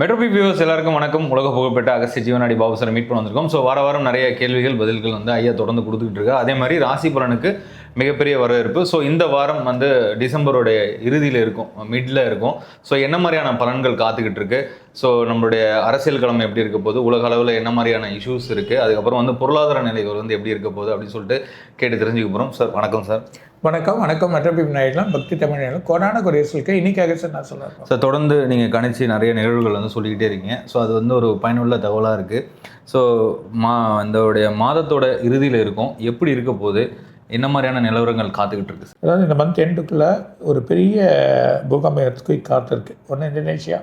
மெட்ரோபி viewers எல்லாருக்கும் வணக்கம். உலக புகழ்பெற்ற அகஸ்திய ஜீவனாடி பாபு சார் மீட் பண்ண வந்திருக்கோம். ஸோ வார வாரம் நிறைய கேள்விகள் பதில்கள் வந்து ஐயா தொடர்ந்து கொடுத்துக்கிட்டு இருக்கா. அதே மாதிரி ராசி பலனுக்கு மிகப்பெரிய வரவேற்பு. ஸோ இந்த வாரம் வந்து டிசம்பருடைய இறுதியில் இருக்கும். மிட்ல இருக்கும். ஸோ என்ன மாதிரியான பலன்கள் காத்துக்கிட்டு இருக்கு? ஸோ நம்மளுடைய அரசியல் களம் எப்படி இருக்க போகுது? உலக அளவில் என்ன மாதிரியான இஷ்யூஸ் இருக்குது அதுக்கப்புறம் வந்து பொருளாதார நிலைகள் வந்து எப்படி இருக்க போகுது? அப்படின்னு சொல்லிட்டு கேட்டு தெரிஞ்சுக்க போகிறோம் சார் வணக்கம் சார் வணக்கம். வணக்கம். மற்றபி நாயகலாம் பக்தி தமிழ்நாடு கொரோனா குறையர்களுக்கு இன்னைக்காக சார் நான் சொல்லுறேன் ஸோ தொடர்ந்து நீங்கள் கணிச்சு நிறைய நிகழ்வுகள் வந்து சொல்லிக்கிட்டே இருக்கீங்க. ஸோ அது வந்து ஒரு பயனுள்ள தகவலாக இருக்குது ஸோ மா இந்த மாதத்தோட இறுதியில் இருக்கும். எப்படி இருக்க போகுது? என்ன மாதிரியான நிலவரங்கள் காத்துக்கிட்டு இருக்கு? அதாவது இந்த மந்த் எண்டுக்குள்ளே ஒரு பெரிய பூகம்ப எர்த்குயிக் காத்திருக்கு. ஒன்று இந்தோனேஷியா.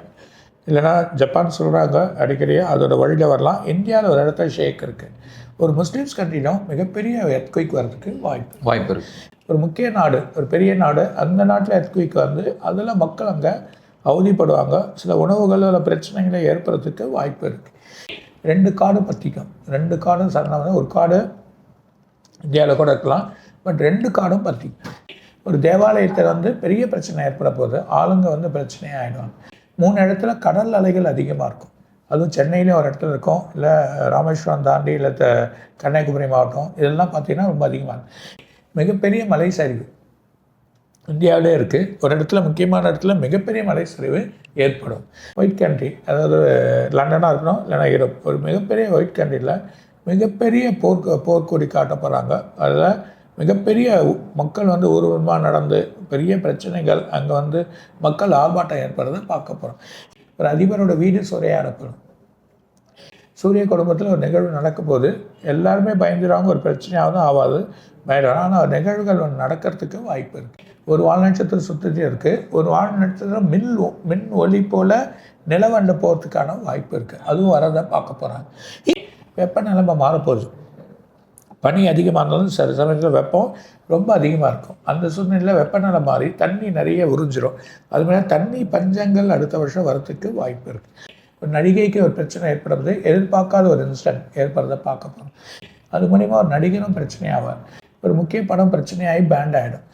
இல்லைன்னா ஜப்பான் சொல்கிறாங்க அடிக்கடியாக அதோட வழியில் வரலாம். இந்தியாவில் ஒரு இடத்துல ஷேக் இருக்குது ஒரு முஸ்லீம்ஸ் கண்ட்ரிலும் மிகப்பெரிய எர்த்குயிக் வர்றதுக்கு வாய்ப்பு வாய்ப்பு இருக்கு. ஒரு முக்கிய நாடு ஒரு பெரிய நாடு அந்த நாட்டில் எர்த்குயிக் வந்து அதில் மக்கள் அங்கே அவதிப்படுவாங்க. சில உணவுகள் அல்ல பிரச்சனைகளை ஏற்படுறதுக்கு வாய்ப்பு இருக்குது ரெண்டு காடு பற்றிக்கும் ரெண்டு காடும் சரணம் ஒரு காடு இந்தியாவில் கூட இருக்கலாம். பட் ரெண்டு காடும் பற்றி ஒரு தேவாலயத்தில் வந்து பெரிய பிரச்சனை ஏற்பட போகுது ஆளுங்க வந்து பிரச்சனையாக ஆகிடுவாங்க மூணு இடத்துல கடல் அலைகள் அதிகமாக இருக்கும். அதுவும் சென்னையிலே ஒரு இடத்துல இருக்கும். இல்லை ராமேஸ்வரம் தாண்டி இல்லை த கன்னியாகுமரி மாவட்டம். இதெல்லாம் பார்த்தீங்கன்னா ரொம்ப அதிகமாக இருக்கும் மிகப்பெரிய மலை சரிவு. இந்தியாவிலே இருக்குது ஒரு இடத்துல முக்கியமான இடத்துல மிகப்பெரிய மலை சரிவு ஏற்படும். ஒயிட் கண்ட்ரி அதாவது லண்டனாக இருக்கணும் இல்லைன்னா யூரோப். ஒரு மிகப்பெரிய ஒயிட் கண்ட்ரியில் மிகப்பெரிய போர் போர்க்கொடி காட்ட போகிறாங்க அதில் மிகப்பெரிய மக்கள் வந்து ஊர்வலமாக நடந்து பெரிய பிரச்சனைகள் அங்கே வந்து மக்கள் ஆர்ப்பாட்டம் ஏற்படுறதை பார்க்க போகிறோம் ஒரு அதிபரோட வீடு சுரையாடப்படும் சூரிய குடும்பத்தில் ஒரு நிகழ்வு நடக்க போது எல்லாருமே பயந்துடுவாங்க ஒரு பிரச்சனையாவது ஆகாது பயப்படுவாங்க ஆனால் நிகழ்வுகள் ஒன்று நடக்கிறதுக்கு வாய்ப்பு இருக்குது ஒரு வால் நட்சத்திரம் சுற்றி இருக்குது ஒரு வால் நட்சத்திரம் மின் ஒ- மின் ஒளி போல் நிலவண்டு போகிறதுக்கான வாய்ப்பு இருக்குது அதுவும் வரதை பார்க்க போகிறாங்க வெப்பநிலைமை மாறப்போகுது. பனி அதிகமாக இருந்தாலும் சில சமயத்தில் வெப்பம் ரொம்ப அதிகமாக இருக்கும். அந்த சூழ்நிலையில் வெப்பநிலை மாறி தண்ணி நிறைய உறிஞ்சிரும். அது மாதிரி தண்ணி பஞ்சங்கள் அடுத்த வருஷம் வரத்துக்கு வாய்ப்பு இருக்குது ஒரு நடிகைக்கு ஒரு பிரச்சனை ஏற்படுறது எதிர்பார்க்காத ஒரு இன்சிடென்ட் ஏற்படுறதை பார்க்க போகிறோம் அது மூலிமா ஒரு நடிகரும் பிரச்சனையாவார் ஒரு முக்கிய படம் பிரச்சனையாகி பேண்ட் ஆகிடும்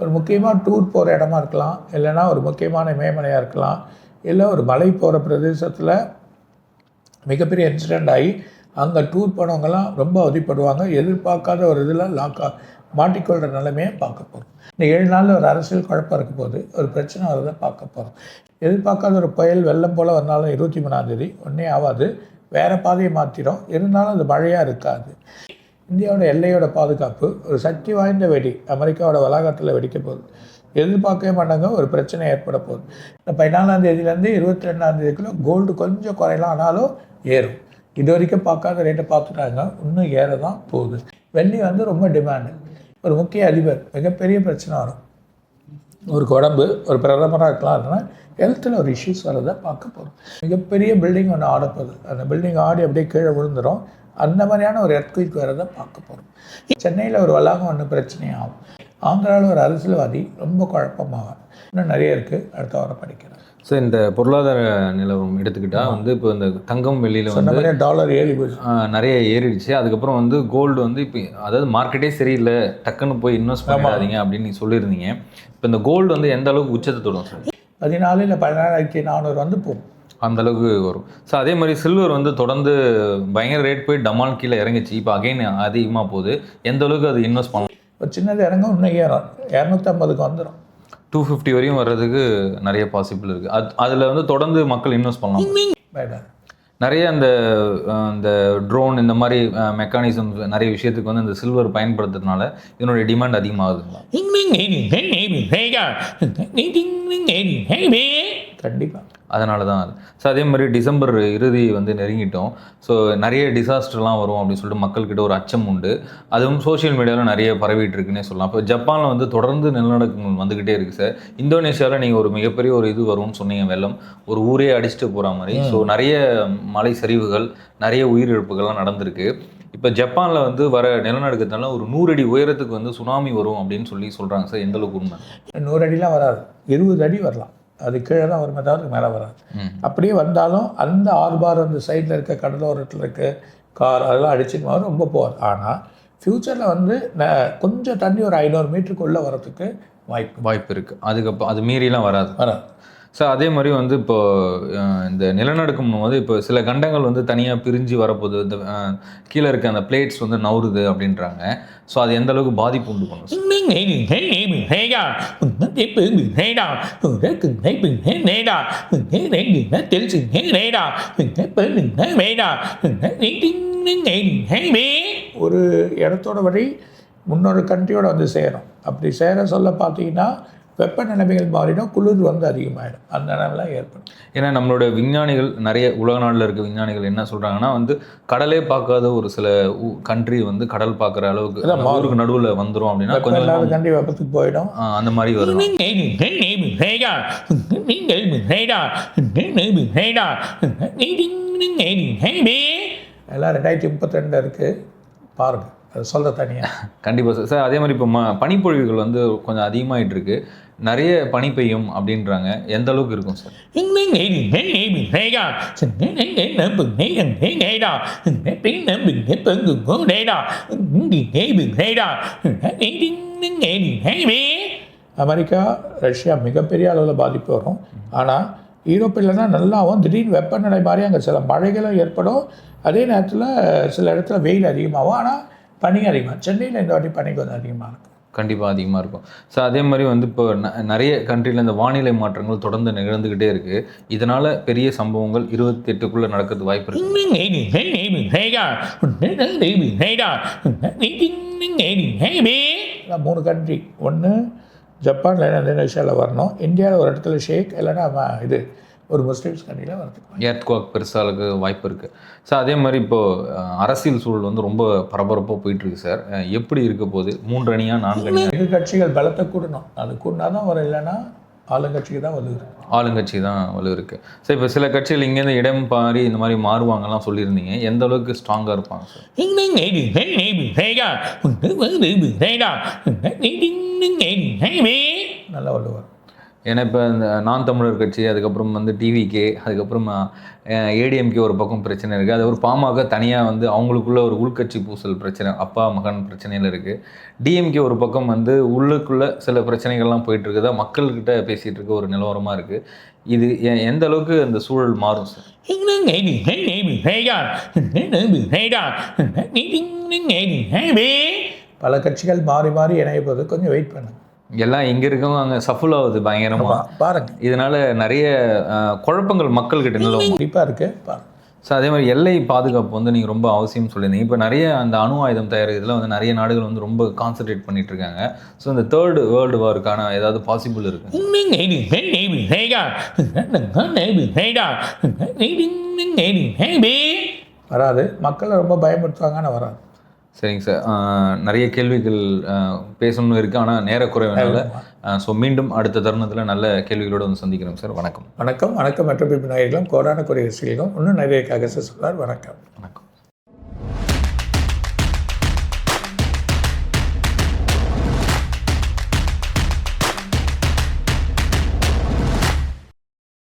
ஒரு முக்கியமாக டூர் போகிற இடமா இருக்கலாம். இல்லைன்னா ஒரு முக்கியமான இமயமலையாக இருக்கலாம். இல்லை ஒரு மலை போகிற பிரதேசத்தில் மிகப்பெரிய இன்சிடெண்ட் ஆகி அங்கே டூர் போனவங்கலாம் ரொம்ப அவதிப்படுவாங்க. எதிர்பார்க்காத ஒரு இதில் லாக்கா மாட்டிக்கொள்கிற நிலைமையை பார்க்க போகிறோம் இந்த ஏழு நாளில் ஒரு அரசியல் குழப்பம் இருக்க போது ஒரு பிரச்சனை வரதை பார்க்க போகிறோம் எதிர்பார்க்காத ஒரு புயல் வெள்ளம் போல் வந்தாலும் இருபத்தி மூணாந்தேதி ஒன்றே ஆகாது. வேறு பாதையை மாற்றிடும் இருந்தாலும் அது மழையாக இருக்காது. இந்தியாவோட எல்லையோட பாதுகாப்பு ஒரு சக்தி வாய்ந்த வெடி. அமெரிக்காவோட வளாகத்தில் வெடிக்க போகுது. எதிர்பார்க்கவே மாட்டாங்க. ஒரு பிரச்சனை ஏற்பட போகுது. இந்த பதினாலாம் தேதியிலேருந்து இருபத்தி ரெண்டாம் தேதிக்குள்ளே கோல்டு கொஞ்சம் குறையலாம். ஆனாலும் ஏறும். இது வரைக்கும் பார்க்காத ரேட்டை பார்த்துட்டாங்க இன்னும் ஏற தான் போகுது. வெள்ளி வந்து ரொம்ப டிமாண்டு ஒரு முக்கிய அதிபர் மிகப்பெரிய பிரச்சனை வரும். ஒரு உடம்பு ஒரு பிரதமராக இருக்கலாம் இல்லைன்னா ஹெல்த்தில் ஒரு இஷ்யூஸ் வரதை பார்க்க போகிறோம் மிகப்பெரிய பில்டிங் ஒன்று ஆடப்போகுது அந்த பில்டிங் ஆடி அப்படியே கீழே விழுந்துடும் அந்த மாதிரியான ஒரு எர்த்குயிக் வரதை பார்க்க போகிறோம் சென்னையில் ஒரு வளாகம் ஒன்று பிரச்சனையாகும். ஆந்திராவில் ஒரு அரசியல்வாதி ரொம்ப குழப்பமாகும் இன்னும் நிறைய இருக்குது அடுத்த வாரம் படிக்கிறேன் ஸோ இந்த பொருளாதார நிலவரம் எடுத்துக்கிட்டா வந்து இப்போ இந்த தங்கம் வெள்ளியில் சொன்ன வந்து டாலர் ஏறி நிறைய ஏறிடுச்சு. அதுக்கப்புறம் வந்து கோல்டு வந்து இப்போ அதாவது மார்க்கெட்டே சரியில்லை. டக்குன்னு போய் இன்வெஸ்ட் பண்ணாதீங்க அப்படின்னு நீங்க சொல்லியிருந்தீங்க. இப்போ இந்த கோல்டு வந்து எந்த அளவுக்கு உச்சத்தை தொடும் சார் பதினாலு இல்லை பதினாலாயிரத்தி நானூறு வந்து போகும். அந்த அளவுக்கு வரும். ஸோ அதே மாதிரி சில்வர் வந்து தொடர்ந்து பயங்கர ரேட் போய் டமால் கீழே இறங்குச்சு. இப்போ அகைன் அதிகமாக போகுது. எந்த அளவுக்கு அது இன்வெஸ்ட் பண்ணலாம்? ஒரு சின்னது இறங்கும் இன்னும் ஏறும். இரநூத்தம்பதுக்கு வந்துடும் டூ ஃபிஃப்டி வரையும் வர்றதுக்கு நிறைய பாசிபிள் இருக்குது அது அதில் வந்து தொடர்ந்து மக்கள் இன்வெஸ்ட் பண்ணலாம் நிறைய அந்த அந்த ட்ரோன் இந்த மாதிரி மெக்கானிசம் நிறைய விஷயத்துக்கு வந்து இந்த சில்வர் பயன்படுத்துறதுனால இதனுடைய டிமாண்ட் அதிகமாகுதுங்களா கண்டிப்பாக அதனால தான் அது. ஸோ அதே மாதிரி டிசம்பர் இறுதி வந்து நெருங்கிட்டோம். ஸோ நிறைய டிசாஸ்டர்லாம் வரும் அப்படின்னு சொல்லிட்டு மக்கள்கிட்ட ஒரு அச்சம் உண்டு. அதுவும் சோஷியல் மீடியாவில் நிறைய பரவிட்டு இருக்குன்னே சொல்லலாம். இப்போ ஜப்பானில் வந்து தொடர்ந்து நிலநடுக்கங்கள் வந்துக்கிட்டே இருக்குது சார் இந்தோனேஷியாவில் நீங்கள் ஒரு மிகப்பெரிய ஒரு இது வரும்னு சொன்னீங்க வெள்ளம். ஒரு ஊரே அடிச்சுட்டு போகிற மாதிரி. ஸோ நிறைய மலை சரிவுகள் நிறைய உயிரிழப்புகள்லாம் நடந்திருக்கு. இப்போ ஜப்பானில் வந்து வர நிலநடுக்கத்தால ஒரு நூறு அடி உயரத்துக்கு வந்து சுனாமி வரும் அப்படின்னு சொல்லி சொல்கிறாங்க சார் எந்த அளவுக்கு உண்மை? நூறு அடிலாம் வராது. இருபது அடி வரலாம். அது கீழே தான் வருமே தவிர மேலே வராது. அப்படியே வந்தாலும் அந்த ஆர்பார் அந்த சைடில் இருக்க கடலோரத்தில் இருக்க கார் அதெல்லாம் அடிச்சுட்டு வரும் ரொம்ப போகாது ஆனால் ஃப்யூச்சரில் வந்து கொஞ்சம் தண்ணி ஒரு ஐநூறு மீட்டருக்குள்ளே வரதுக்கு வாய்ப்பு. வாய்ப்பு இருக்குது அதுக்கப்புறம் அது மீறிலாம் வராது. வராது. ஸோ அதே மாதிரி வந்து இப்போ இந்த நிலநடுக்கம் போது இப்போ சில கண்டங்கள் வந்து தனியாக பிரிஞ்சு வரப்போகுது இந்த கீழே இருக்க அந்த பிளேட்ஸ் வந்து நவுறுது அப்படின்றாங்க ஸோ அது எந்த அளவுக்கு பாதிப்பு உண்டு பண்ணும் ஒரு இடத்தோட வழி முன்னொரு கண்ட்ரியோட வந்து சேரும் அப்படி சேர சொல்ல பார்த்தீங்கன்னா வெப்ப நிலைமைகள் மாறிடும் குளிர் வந்து அதிகமாகிடும் அந்த நிலைமைலாம் ஏற்படும் ஏன்னா நம்மளோட விஞ்ஞானிகள் நிறைய உலக நாட்டில் இருக்க விஞ்ஞானிகள் என்ன சொல்கிறாங்கன்னா வந்து கடலே பார்க்காத ஒரு சில கண்ட்ரி வந்து கடல் பார்க்குற அளவுக்கு ஊருக்கு நடுவில் வந்துரும் அப்படின்னா கொஞ்சம் இல்லாத கண்ட்ரி வெப்பத்துக்கு போயிடும் அந்த மாதிரி வரும் எல்லாம் ரெண்டாயிரத்தி முப்பத்தி ரெண்டு இருக்குது பாருங்கள் சொல்ல தனியாக கண்டிப்பாக சார். சார் அதே மாதிரி இப்போ ம பனிப்பொழிவுகள் வந்து கொஞ்சம் அதிகமாயிட்டு இருக்கு. நிறைய பனி பெய்யும் அப்படின்றாங்க. எந்த அளவுக்கு இருக்கும் சார்? அமெரிக்கா ரஷ்யா மிகப்பெரிய அளவில் பாதிப்பு வரும். ஆனால் யூரோப்பில்னா நல்லாவும் திடீர்னு வெப்பநிலை மாதிரி அங்கே சில மழைகளும் ஏற்படும். அதே நேரத்தில் சில இடத்துல வெயில் அதிகமாகும். ஆனால் பனி அதிகமாக சென்னையில் இந்த வாட்டி பனி கொஞ்சம் அதிகமாக இருக்கும் கண்டிப்பாக அதிகமாக இருக்கும் ஸோ அதே மாதிரி வந்து இப்போ ந- நிறைய கண்ட்ரியில் இந்த வானிலை மாற்றங்கள் தொடர்ந்து நிகழ்ந்துக்கிட்டே இருக்குது இதனால் பெரிய சம்பவங்கள் இருபத்தி எட்டுக்குள்ளே நடக்கிறது வாய்ப்பு இருக்குது மூணு கண்ட்ரி ஒன்று ஜப்பான் இல்லைன்னா இந்தோனேஷியாவில் வரணும் இந்தியாவில் ஒரு இடத்துல ஷேக் இல்லைன்னா இது ஒரு முஸ்லீம்ஸ் கண்ட்ரியில் வரதுக்கு ஏர்த்குவாக் பெருசாக வாய்ப்பு இருக்குது சார் அதே மாதிரி இப்போது அரசியல் சூழல் வந்து ரொம்ப பரபரப்பாக போயிட்டுருக்கு சார் எப்படி இருக்க போகுது மூன்று அணியா நான்கு அணியா எங்கள் கட்சிகள் பலத்தை கூடணும் அது கூடினா தான் வரும் இல்லைன்னா ஆளுங்கட்சிக்கு தான் வலுது ஆளுங்கட்சி தான் வலு இருக்குது சார் இப்போ சில கட்சிகள் இங்கேருந்து இடம் மாறி இந்த மாதிரி மாறுவாங்கலாம் சொல்லியிருந்தீங்க எந்த அளவுக்கு ஸ்ட்ராங்காக இருப்பாங்க சார் நல்லா வலுவார் ஏன்னா இப்போ இந்த நான் தமிழர் கட்சி அதுக்கப்புறம் வந்து டிவிகே அதுக்கப்புறம் ஏடிஎம்கே ஒரு பக்கம் பிரச்சனை இருக்குது அது ஒரு பாமக தனியாக வந்து அவங்களுக்குள்ள ஒரு உள்கட்சி பூசல் பிரச்சனை அப்பா மகன் பிரச்சனையில் இருக்குது டிஎம்கே ஒரு பக்கம் வந்து உள்ளுக்குள்ள சில பிரச்சனைகள்லாம் போயிட்டுருக்குதா? மக்கள்கிட்ட பேசிகிட்டு இருக்க ஒரு நிலவரமாக இருக்குது இது எ- எந்த அளவுக்கு அந்த சூழல் மாறும் சார்? பல கட்சிகள் மாறி மாறி இணையப்போது கொஞ்சம் வெயிட் பண்ணுங்க. எல்லாம் இங்கே இருக்கவங்க அங்கே சஃபுல் ஆகுது பயங்கரமாக பாருங்க இதனால நிறைய குழப்பங்கள் மக்கள்கிட்ட நிலவும் கண்டிப்பாக இருக்கு ஸோ அதே மாதிரி எல்லை பாதுகாப்பு வந்து நீங்கள் ரொம்ப அவசியம் சொல்லியிருந்தீங்க இப்போ நிறைய அந்த அணு ஆயுதம் தயாரிக்கிறதுல வந்து நிறைய நாடுகள் வந்து ரொம்ப கான்சென்ட்ரேட் பண்ணிட்டு இருக்காங்க ஸோ இந்த தேர்டு வேர்ல்டு வாருக்கான ஏதாவது பாசிபிள் இருக்கு வராது மக்களை ரொம்ப பயமுறுத்துவாங்கன்னு வராது சரிங்க சார். நிறைய கேள்விகள் பேசணும்னு இருக்குது ஆனால் நேரக்குறைவுனால ஸோ மீண்டும் அடுத்த தருணத்தில் நல்ல கேள்விகளோடு வந்து சந்திக்கிறோம் சார். வணக்கம். வணக்கம். வணக்கம். மற்ற பிரிவு நாயர்களும் கோடான குறை இன்னும் நிறைய ககச சொல்லார் வணக்கம். வணக்கம்.